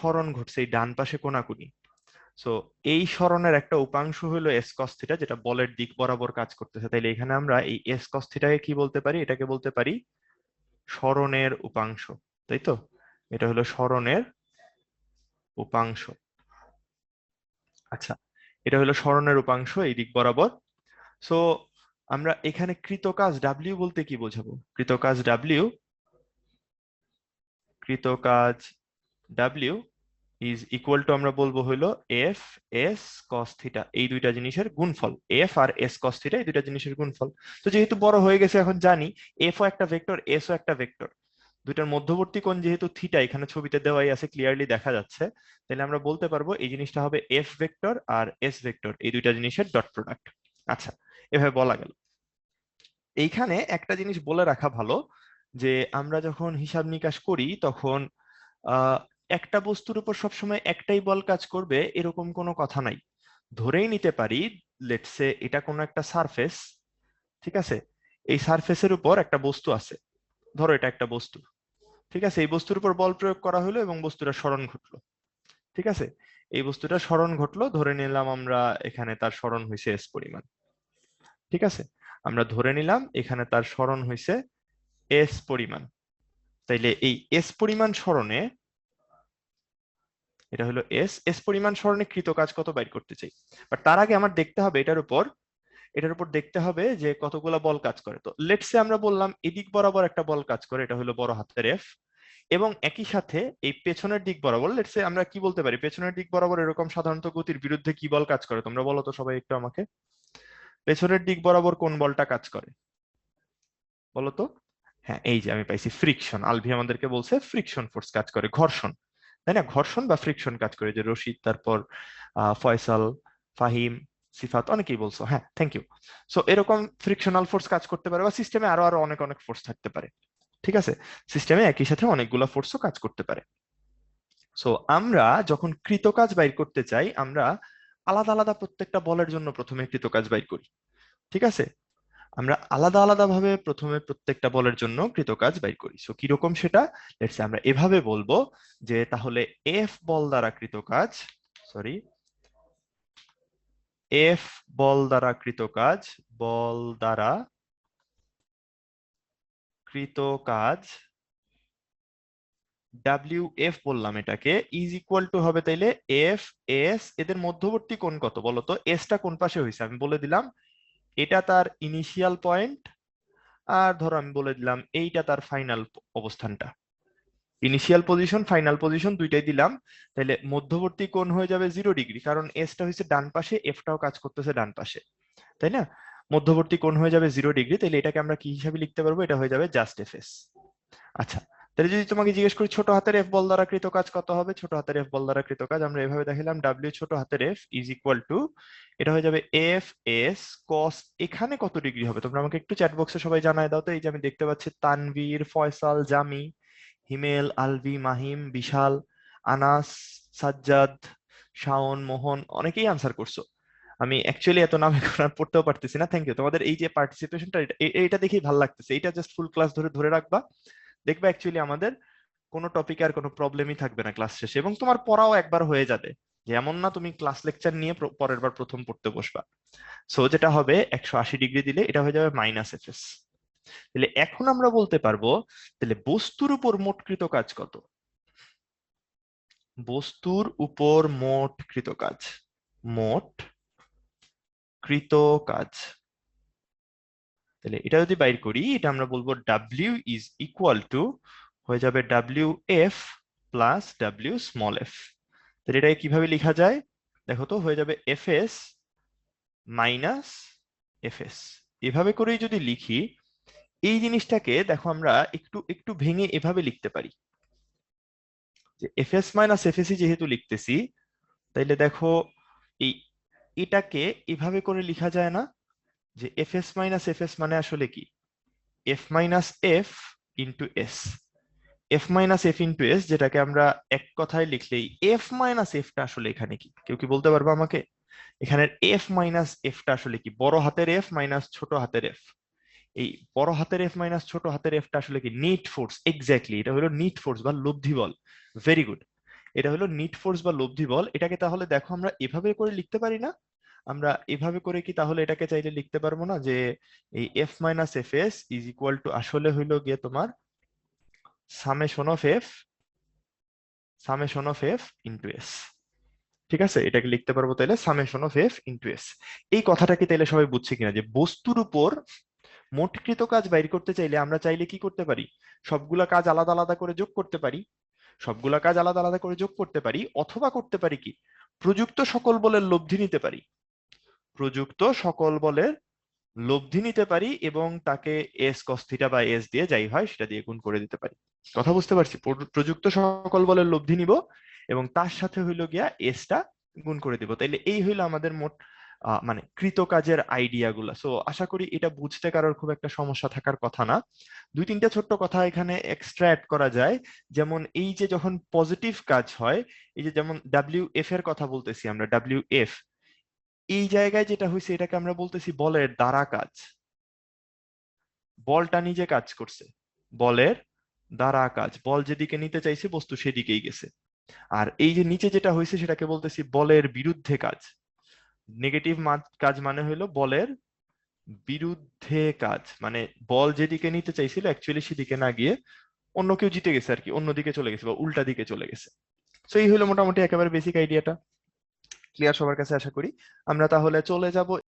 সরণ ঘটছে এই ডান পাশে কোনাকুনি। সো এই সরণের একটা উপাংশ হলো এস কস থিটা যেটা বলের দিক বরাবর কাজ করতেছে। তাইলে এখানে আমরা এই এস কস থিটাকে কি বলতে পারি? এটাকে বলতে পারি সরণের উপাংশ। তাই তো? এটা হলো সরণের উপাংশ। আচ্ছা এটা হলো সরণের উপাংশ এই দিক বরাবর। সো আমরা এখানে কৃতকাজ ডাব্লিউ বলতে কি বোঝাবো? কৃতকাজ ডাব্লিউ কৃতকাজ ডাব্লিউ ইজ ইকুয়াল টু আমরা বলব হলো এফ এস কস থিটা এই দুইটা জিনিসের গুণফল। এফ আর এস কস থিটা এই দুইটা জিনিসের গুণফল। তো যেহেতু বড় হয়ে গেছে, এখন জানি এফ ও একটা ভেক্টর এস ও একটা ভেক্টর দুইটার মধ্যবর্তী কোণ যেহেতু থিটা এখানে ছবিতে দেওয়াই আছে ক্লিয়ারলি দেখা যাচ্ছে। তাহলে আমরা বলতে পারব এই জিনিসটা হবে এফ ভেক্টর আর এস ভেক্টর এই দুইটা জিনিসের ডট প্রোডাক্ট আচ্ছা এভাবে বলা গেল। এইখানে একটা জিনিস বলে রাখা ভালো, যে আমরা যখন হিসাব নিকাশ করি, তখন একটা বস্তুর উপর সবসময় একটাই বল কাজ করবে, এরকম কোনো কথা নাই। ধরেই নিতে পারি লেটসে এটা কোনো একটা সারফেস ঠিক আছে? এই সারফেসের উপর একটা বস্তু আছে। ধরো এটা একটা বস্তু। ঠিক আছে? এই বস্তুর উপর বল প্রয়োগ করা হলো এবং বস্তুটা স্মরণ ঘটলো। ঠিক আছে? এই বস্তুটা স্মরণ ঘটলো, ধরে নিলাম আমরা এখানে তার স্মরণ হয়েছে এস পরিমাণ। ঠিক আছে? আমরা ধরে নিলাম এখানে তার স্মরণ হয়েছে এস পরিমাণ। তাইলে এই এস পরিমাণ স্মরণে এটা হলো এস এস পরিমাণ স্মরণে কৃত কাজ কত বাইর করতে চাই? বাট তার আগে আমার দেখতে হবে এটার উপর এটার উপর দেখতে হবে যে কতগুলা বল কাজ করে। তো লেটসে আমরা বললাম এদিক বরাবর একটা বল কাজ করে, এটা হলো বড় হাতের এফ এবং একই সাথে এই পেছনের দিক বরাবর লেটসে আমরা কি বলতে পারি? পেছনের দিক বরাবর এরকম সাধারণত গতির বিরুদ্ধে কি বল কাজ করে? তোমরা বলো তো সবাই একটু আমাকে। পেছনের দিক বরাবর কোন বলটা কাজ করে? বলো তো? হ্যাঁ এই যে আমি পাইছি ফ্রিকশন আলভি আমাদেরকে বলছে ফ্রিকশন ফোর্স কাজ করে, ঘর্ষণ। তাই না? ঘর্ষণ বা ফ্রিকশন কাজ করে যে রশিদ, তারপর ফয়সাল, ফাহিম, সিফাত অনেকেই বলছো। হ্যাঁ থ্যাংক ইউ সো এরকম ফ্রিকশনাল ফোর্স কাজ করতে পারে বা সিস্টেমে আরও আরও অনেক অনেক ফোর্স থাকতে পারে। ঠিক আছে? সিস্টেমে একই সাথে অনেকগুলো ফোর্সও কাজ করতে পারে। সো আমরা যখন কৃতকাজ বাইর করতে চাই, আমরা আলাদা আলাদা প্রত্যেকটা বলের জন্য প্রথমে কৃতকাজ বাইর করি। ঠিক আছে? আমরা আলাদা আলাদা ভাবে প্রথমে প্রত্যেকটা বলের জন্য কৃতকাজ বাইর করি। সো কীরকম সেটা? লেটস আমরা এভাবে বলব যে তাহলে এফ বল দ্বারা কৃতকাজ সরি এফ বল দ্বারা কৃতকাজ, বল দ্বারা কৃত কাজ ডাব্লিউ এফ বললাম এটাকে ইজ ইকুয়াল টু হবে তাইলে এফ এস এদের মধ্যবর্তী কোন কত বলতো? এসটা কোন পাশে হয়েছে আমি বলে দিলাম এটা তার ইনিশিয়াল পয়েন্ট আর ধরো আমি বলে দিলাম এইটা তার ফাইনাল অবস্থানটা। ইনিশিয়াল পজিশন ফাইনাল পজিশন দুইটাই দিলাম তাহলে মধ্যবর্তী কোণ হয়ে যাবে জিরো ডিগ্রি কারণ এসটা হয়েছে ডান পাশে এফটাও কাজ করতেছে ডান পাশে, তাই না? মধ্যবর্তী কোণ হয়ে যাবে জিরো ডিগ্রি তাহলে এটাকে আমরা কি হিসাবে লিখতে পারব? এটা হয়ে যাবে জাস্ট এফ এস আচ্ছা তাহলে যদি তোমাকে জিজ্ঞেস করি, ছোট হাতের এফ বল দ্বারা কৃত কাজ কত হবে? ছোট হাতের এফ বল দ্বারা কৃত কাজ। আমরা এভাবে দেখালাম ডাব্লিউ ছোট হাতের এফ ইজ ইকুয়াল টু এটা হয়ে যাবে এফ এস কস এখানে কত ডিগ্রি হবে? তোমরা আমাকে একটু চ্যাট বক্সে সবাই জানায় দাও তো। এই যে আমি দেখতে পাচ্ছি, তানভীর, ফয়সাল, জামি, হিমেল, আলভি, মাহিম, বিশাল, আনাস, সাজ্জাদ, শাওন, মোহন, অনেকেই আনসার করছ। আমি অ্যাকচুয়ালি এত নাম এখন আর পড়তেও পারতেছি না। থ্যাংক ইউ তোমাদের এই যে পার্টিসিপেশনটা এটা দেখেই ভালো লাগতেছে। এটা জাস্ট ফুল ক্লাস ধরে ধরে রাখবা। দেখবে অ্যাকচুয়ালি আমাদের কোনো টপিকে আর কোনো প্রবলেমই থাকবে না ক্লাস শেষে এবং তোমার পড়াও একবার হয়ে যাবে। যে এমন না তুমি ক্লাস লেকচার নিয়ে পরের বার প্রথম পড়তে বসবা। সো যেটা হবে একশো আশি ডিগ্রি দিলে এটা হয়ে যাবে মাইনাস এফ এস তাহলে এখন আমরা বলতে পারব, তাহলে বস্তুর উপর মোটকৃত কাজ কত? বস্তুর উপর মোট কৃত কাজ। মোট কৃত কাজ। তাহলে এটা যদি বাইর করি, এটা আমরা বলব ডাব্লিউ ইজ ইকুয়াল টু হয়ে যাবে W F plus W small F তাহলে এটাকে কীভাবে লেখা যায়? দেখো তো, হয়ে যাবে F S minus F S এভাবে করেই যদি লিখি, এই জিনিসটাকে দেখো আমরা একটু একটু ভেঙে এভাবে লিখতে পারি। যে এফ এস মাইনাস এফ এসি যেহেতু লিখতেছি, তাইলে দেখো এই, এটাকে এভাবে করে লেখা যায় না। যে F S minus F S মানে আসলে কি? F minus F into S F minus F into S যেটাকে আমরা এক কথায় লিখলেই এফ মাইনাস এফটা আসলে এখানে কি? কেউ কি বলতে পারব আমাকে? এখানে এফ মাইনাস এফটা আসলে কি? বড় হাতের এফ মাইনাস ছোট হাতের এফ এই বড় হাতের এফ মাইনাস ছোট হাতের এফটা আসলে কি? নিট ফোর্স এক্স্যাক্টলি এটা হলো নিট ফোর্স বা লব্ধি বল. ভেরি গুড এটা হলো নিট ফোর্স বা লব্ধি বল। এটাকে তাহলে দেখো আমরা এভাবে করে লিখতে পারি না। আমরা এভাবে করে কি তাহলে এটাকে চাইলে লিখতে পারব না? যে এই F minus F S is equal to আসলে হইল গিয়ে তোমার summation of F summation of F into S ঠিক আছে? এটাকে লিখতে পারব তাহলে summation of F into S এই কথাটা কি তাইলে সবাই বুঝছে কিনা? যে বস্তুর উপর মোটকৃত কাজ বাইর করতে চাইলে আমরা চাইলে কি করতে পারি? সবগুলা কাজ আলাদা আলাদা করে যোগ করতে পারি। সবগুলা কাজ আলাদা আলাদা করে যোগ করতে পারি। অথবা করতে পারি কি? প্রযুক্ত সকল বলের লব্ধি নিতে পারি। প্রযুক্ত সকল বলের লব্ধি নিতে পারি এবং তাকে এস কস্থিটা বা এস দিয়ে যাই হয় সেটা দিয়ে গুণ করে দিতে পারি। কথা বুঝতে পারছি? প্রযুক্ত সকল বলের লব্ধি নিব এবং তার সাথে হইল গিয়া এসটা গুণ করে দিব। তাইলে এই হইল আমাদের মোট মানে কৃত কাজের আইডিয়া গুলা। সো আশা করি এটা বুঝতে কারোর খুব একটা সমস্যা থাকার কথা না। দুই, তিনটা ছোট্ট কথা এখানে এক্সট্রা অ্যাড করা যায়। যেমন এই যে যখন পজিটিভ কাজ হয়, এই যে যেমন ডাব্লিউ এফ এর কথা বলতেছি আমরা ডাব্লিউ এফ এই জায়গায় যেটা হয়েছে এটাকে আমরা বলতেছি বলের দ্বারা কাজ। বলটা নিজে কাজ করছে। বলের দ্বারা কাজ। বল যেদিকে নিতে চাইছে, বস্তু সেদিকেই গেছে। আর এই যে নিচে যেটা হয়েছে সেটাকে বলতেছি বলের বিরুদ্ধে কাজ। নেগেটিভ কাজ মানে হলো বলের বিরুদ্ধে কাজ। মানে বল যেদিকে নিতে চাইছিল অ্যাকচুয়ালি সেদিকে না গিয়ে অন্য কেউ জিতে গেছে আর কি। অন্যদিকে চলে গেছে বা উল্টা দিকে চলে গেছে। তো এই হলো মোটামুটি একেবারে বেসিক আইডিয়াটা ক্লিয়ার সবার কাছে আশা করি। আমরা তাহলে চলে যাব